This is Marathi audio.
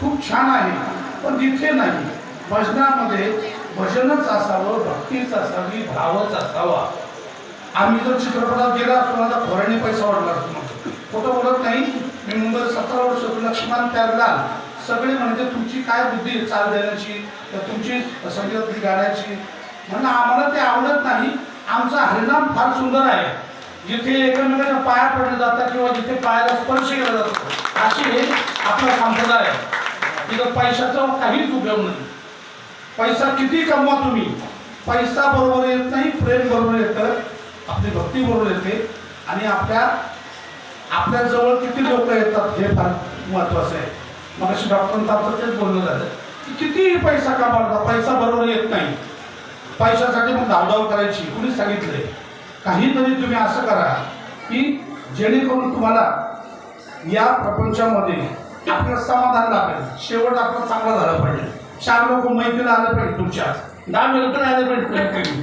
खूप छान आहे. पण तिथे नाही. भजनामध्ये भजनच असावं भक्तीच असावी भावच असावा. आम्ही जर चित्रपटात गेला असतो आता खोऱ्याने पैसा वाढला असतो फोटो बोलत नाही. मी मुंबईत सतरा वर्ष होतो. लक्ष्मण प्यारलाल सगळे म्हणजे तुमची काय बुद्धी चाल देण्याची? तर तुमची संगीतातली गाण्याची म्हणून आम्हाला ते आवडत नाही. आमचा हरिनाम फार सुंदर आहे. जिथे एकमेकांच्या पाया पडले जातात किंवा जिथे पायाला स्पर्श केला जातो अशी हे आपला संप्रदाय आहे. तिथं पैशाचा काहीच उपयोग नाही. पैसा किती कमवा तुम्ही? पैसा बरोबर येत नाही प्रेम बरोबर येतं आपली भक्ती बरोबर येते. आणि आपल्या आपल्या जवळ किती लोक येतात हे फार महत्वाचं आहे. मग अशी डॉक्टरांचं तेच बोलणं झालं. की कितीही पैसा कमावला पैसा बरोबर येत नाही. पैशासाठी मग धावधाव करायची. कुणी सांगितले काहीतरी तुम्ही असं करा की जेणेकरून तुम्हाला या प्रपंचामध्ये आपलं समाधान लाभेल. शेवट आपला चांगला झाला पाहिजे. चार लोक मैत्रीला आले पाहिजे तुमच्या. दहा मिनिटं आले पाहिजे.